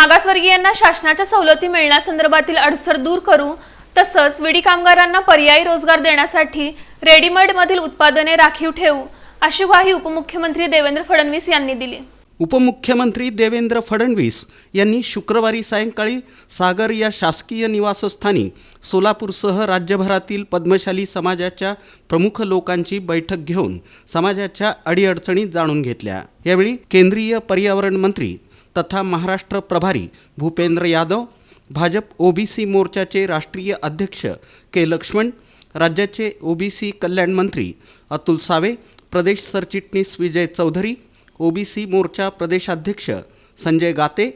मागासवर्गीयांना शासनाच्या सवलती मिळण्यासंदर्भातील अडसर दूर करू तसंच विडी कामगारांना पर्यायी रोजगार देण्यासाठी रेडीमेडमधील उत्पादने राखीव ठेवू अशी ग्वाही उपमुख्यमंत्री देवेंद्र फडणवीस यांनी दिली. उपमुख्यमंत्री देवेंद्र फडणवीस यांनी शुक्रवारी सायंकाळी सागर या शासकीय निवासस्थानी सोलापूरसह राज्यभरातील पद्मशाली समाजाच्या प्रमुख लोकांची बैठक घेऊन समाजाच्या अडीअडचणी जाणून घेतल्या. यावेळी केंद्रीय पर्यावरण मंत्री तथा महाराष्ट्र प्रभारी भूपेंद्र यादव भाजप ओबीसी मोर्चाचे राष्ट्रीय अध्यक्ष के लक्ष्मण राज्याचे ओबीसी कल्याण मंत्री अतुल सावे प्रदेश सरचिटणीस विजय चौधरी ओबीसी मोर्चा प्रदेशाध्यक्ष संजय गाते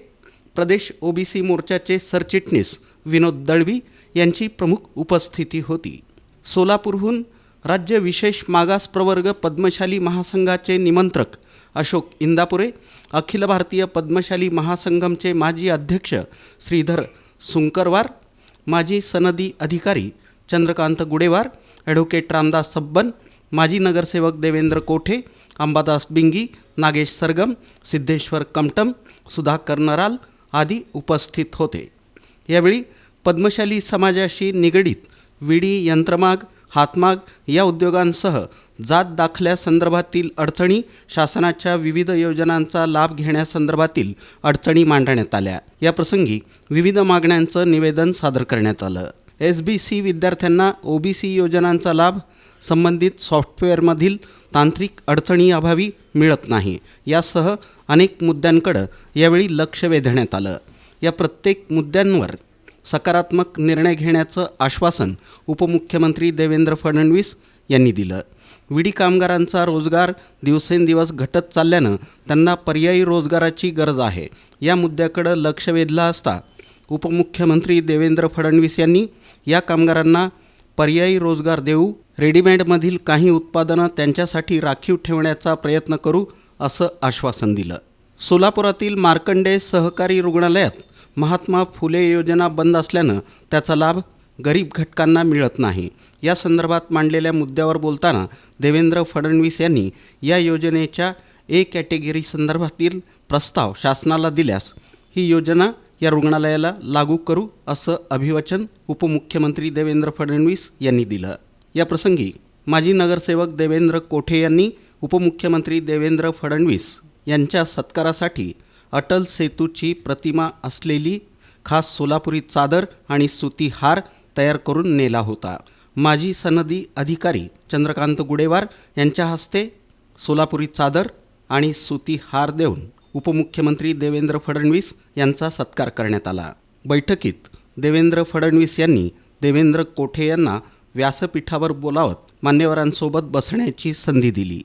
प्रदेश ओबीसी मोर्चाचे सरचिटणीस विनोद दळवी यांची प्रमुख उपस्थिती होती. सोलापूरहून राज्य विशेष मागास प्रवर्ग पद्मशाली महासंघाचे निमंत्रक अशोक इंदापुरे अखिल भारतीय पद्मशाली महासंघमचे माजी अध्यक्ष श्रीधर सुंकरवार माजी सनदी अधिकारी चंद्रकांत गुडेवार ॲडव्होकेट रामदास सब्बन माजी नगरसेवक देवेंद्र कोठे अंबादास बिंगी नागेश सरगम सिद्धेश्वर कमटम सुधाकर नराल आदी उपस्थित होते. यावेळी पद्मशाली समाजाशी निगडीत विडी यंत्रमाग हातमाग या उद्योगांसह जात दाखल्यासंदर्भातील अडचणी शासनाच्या विविध योजनांचा लाभ घेण्यासंदर्भातील अडचणी मांडण्यात आल्या. याप्रसंगी विविध मागण्यांचं निवेदन सादर करण्यात आलं. एस बी सी विद्यार्थ्यांना ओ बी सी योजनांचा लाभ संबंधित सॉफ्टवेअरमधील तांत्रिक अडचणीअभावी मिळत नाही यासह अनेक मुद्द्यांकडं यावेळी लक्ष वेधण्यात आलं. या प्रत्येक मुद्द्यांवर सकारात्मक निर्णय घेण्याचं आश्वासन उपमुख्यमंत्री देवेंद्र फडणवीस यांनी दिलं. विडी कामगारांचा रोजगार दिवसेंदिवस घटत चालल्यानं त्यांना पर्यायी रोजगाराची गरज आहे. या मुद्द्याकडं लक्ष वेधलं असता उपमुख्यमंत्री देवेंद्र फडणवीस यांनी या कामगारांना पर्यायी रोजगार देऊ रेडीमेडमधील काही उत्पादनं त्यांच्यासाठी राखीव ठेवण्याचा प्रयत्न करू असं आश्वासन दिलं. सोलापुरातील मार्कंडे सहकारी रुग्णालयात महात्मा फुले योजना बंद असल्यानं त्याचा लाभ गरीब घटकांना मिळत नाही. या संदर्भात मांडलेल्या मुद्द्यावर बोलताना देवेंद्र फडणवीस यांनी या योजनेच्या ए कॅटेगरी संदर्भातील प्रस्ताव शासनाला दिल्यास ही योजना या रुग्णालयाला लागू करू असं अभिवचन उपमुख्यमंत्री देवेंद्र फडणवीस यांनी दिलं. या प्रसंगी माजी नगरसेवक देवेंद्र कोठे यांनी उपमुख्यमंत्री देवेंद्र फडणवीस यांच्या सत्कारासाठी अटल सेतूची प्रतिमा असलेली खास सोलापुरी चादर आणि सुती हार तयार करून नेला होता. माजी सनदी अधिकारी चंद्रकांत गुडेवार यांच्या हस्ते सोलापुरी चादर आणि सुती हार देऊन उपमुख्यमंत्री देवेंद्र फडणवीस यांचा सत्कार करण्यात आला. बैठकीत देवेंद्र फडणवीस यांनी देवेंद्र कोठे यांना व्यासपीठावर बोलावत मान्यवरांसोबत बसण्याची संधी दिली.